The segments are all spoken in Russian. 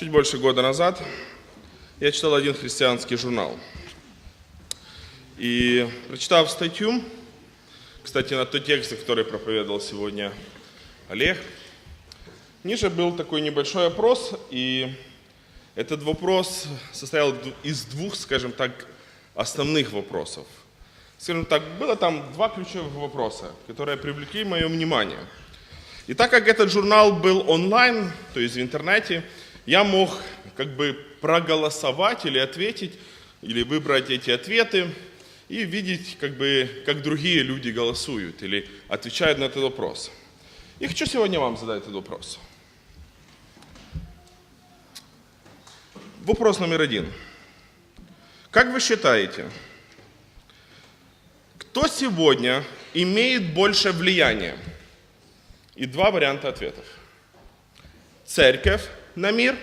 чуть больше года назад я читал один христианский журнал. И прочитав статью, кстати, на тот текст, который проповедовал сегодня Олег, ниже был такой небольшой опрос, и этот вопрос состоял из двух, скажем так, основных вопросов. Скажем так, было там два ключевых вопроса, которые привлекли мое внимание. И так как этот журнал был онлайн, то есть в интернете, я мог как бы проголосовать или ответить, или выбрать эти ответы и видеть, как бы, как другие люди голосуют или отвечают на этот вопрос. И хочу сегодня вам задать этот вопрос. Вопрос номер один. Как вы считаете, кто сегодня имеет больше влияния? И два варианта ответов. Церковь на мир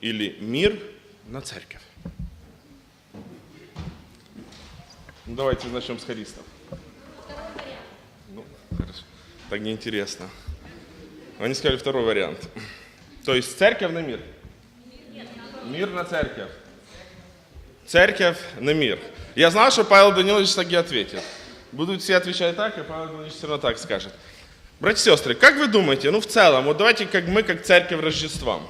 или мир на церковь? Ну, давайте начнем с хористов. Ну, хорошо. Так неинтересно. Они сказали второй вариант. То есть церковь на мир? Мир на церковь. Церковь на мир. Я знал, что Павел Данилович так и ответит. Будут все отвечать так, и Павел Данилович все равно так скажет. Братья и сестры, как вы думаете, ну в целом, вот давайте как мы, как церковь Рождества,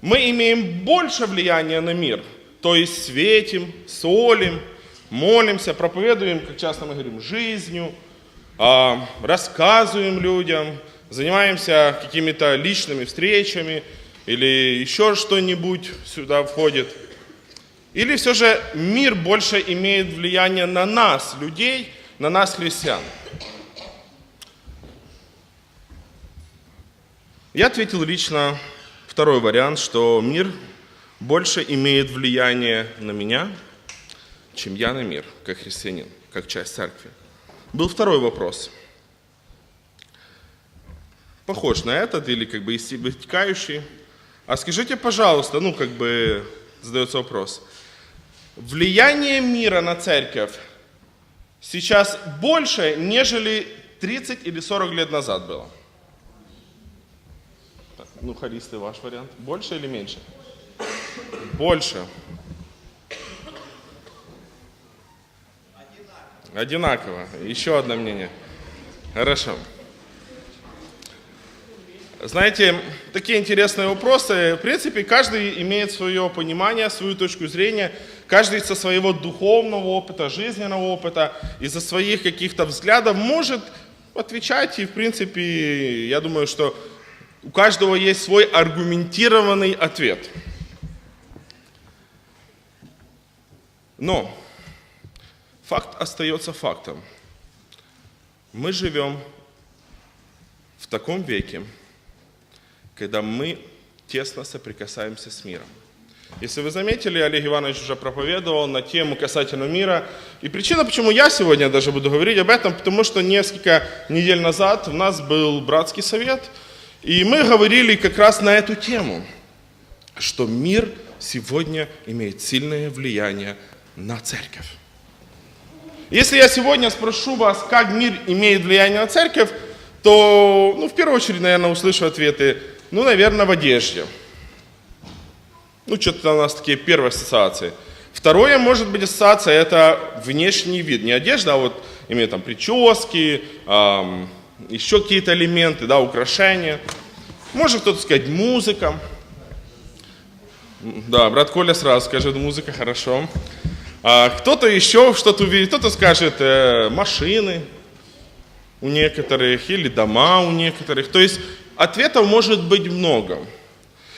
мы имеем больше влияния на мир, то есть светим, солим, молимся, проповедуем, как часто мы говорим, жизнью, а, рассказываем людям, занимаемся какими-то личными встречами или еще что-нибудь сюда входит. Или все же мир больше имеет влияние на нас, людей, на нас, христиан. Я ответил лично второй вариант, что мир больше имеет влияние на меня, чем я на мир, как христианин, как часть церкви. Был второй вопрос. Похож на этот или как бы из. А скажите, пожалуйста, ну как бы задается вопрос. Влияние мира на церковь сейчас больше, нежели 30 или 40 лет назад было? Ну, хористы, ваш вариант. Больше или меньше? Больше. Одинаково. Еще одно мнение. Хорошо. Знаете, такие интересные вопросы. В принципе, каждый имеет свое понимание, свою точку зрения. Каждый со своего духовного опыта, жизненного опыта, из-за своих каких-то взглядов может отвечать. И, в принципе, я думаю, что у каждого есть свой аргументированный ответ. Но факт остается фактом. Мы живем в таком веке, когда мы тесно соприкасаемся с миром. Если вы заметили, Олег Иванович уже проповедовал на тему касательно мира. И причина, почему я сегодня даже буду говорить об этом, потому что несколько недель назад у нас был братский совет – и мы говорили как раз на эту тему, что мир сегодня имеет сильное влияние на церковь. Если я сегодня спрошу вас, как мир имеет влияние на церковь, то, ну, в первую очередь, наверное, услышу ответы, ну, наверное, в одежде. Ну, что-то у нас такие первые ассоциации. Второе, может быть, ассоциация, это внешний вид. Не одежда, а вот имеет там прически, эм, еще какие-то элементы, да, украшения. Может кто-то сказать музыка. Да, брат Коля сразу скажет музыка, хорошо. А кто-то еще что-то увидит, кто-то скажет э, машины у некоторых или дома у некоторых. То есть ответов может быть много.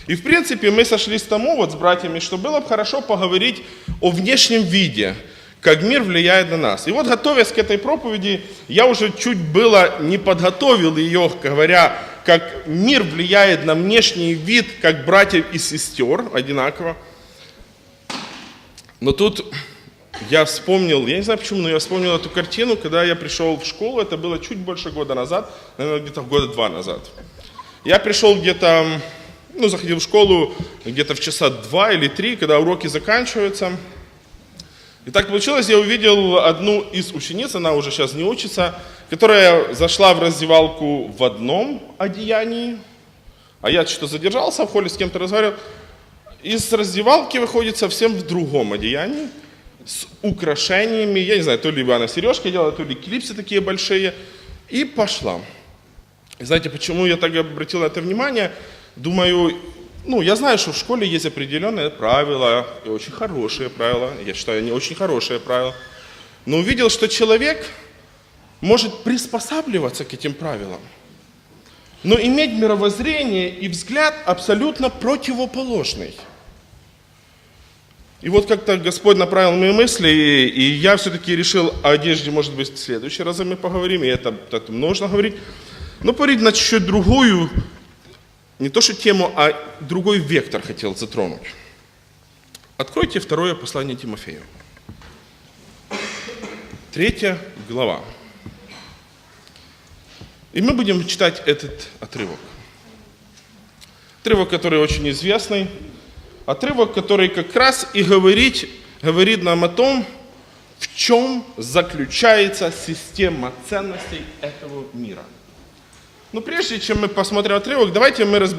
И в принципе мы сошлись к тому вот с братьями, что было бы хорошо поговорить о внешнем виде – как мир влияет на нас. И вот, готовясь к этой проповеди, я уже чуть было не подготовил ее, говоря, как мир влияет на внешний вид, как братьев и сестер одинаково. Но тут я вспомнил, я не знаю почему, но я вспомнил эту картину, когда я пришел в школу, это было чуть больше года назад, наверное, где-то года два назад. Я пришел где-то, ну, заходил в школу где-то в часа два или три, когда уроки заканчиваются – и так получилось, я увидел одну из учениц, она уже сейчас не учится, которая зашла в раздевалку в одном одеянии, А я что-то задержался в холле, с кем-то разговаривал. Из раздевалки выходит совсем в другом одеянии, с украшениями. Я не знаю, то ли она сережки делала, то ли клипсы такие большие. И пошла. И знаете, почему я так обратил на это внимание? Думаю, ну, я знаю, что в школе есть определенные правила, и очень хорошие правила. Я считаю, они очень хорошие правила. Но увидел, что человек может приспосабливаться к этим правилам, но иметь мировоззрение и взгляд абсолютно противоположный. И вот как-то Господь направил мои мысли, и, я все-таки решил о одежде, может быть, в следующий раз мы поговорим, и это, это нужно говорить. Но поговорить на чуть другую, не то что тему, а другой вектор хотел затронуть. Откройте второе послание Тимофею. Третья глава. И мы будем читать этот отрывок. Отрывок, который очень известный. Отрывок, который как раз и говорит, говорит нам о том, в чем заключается система ценностей этого мира. Но прежде чем мы посмотрим отрывок, давайте мы разберем.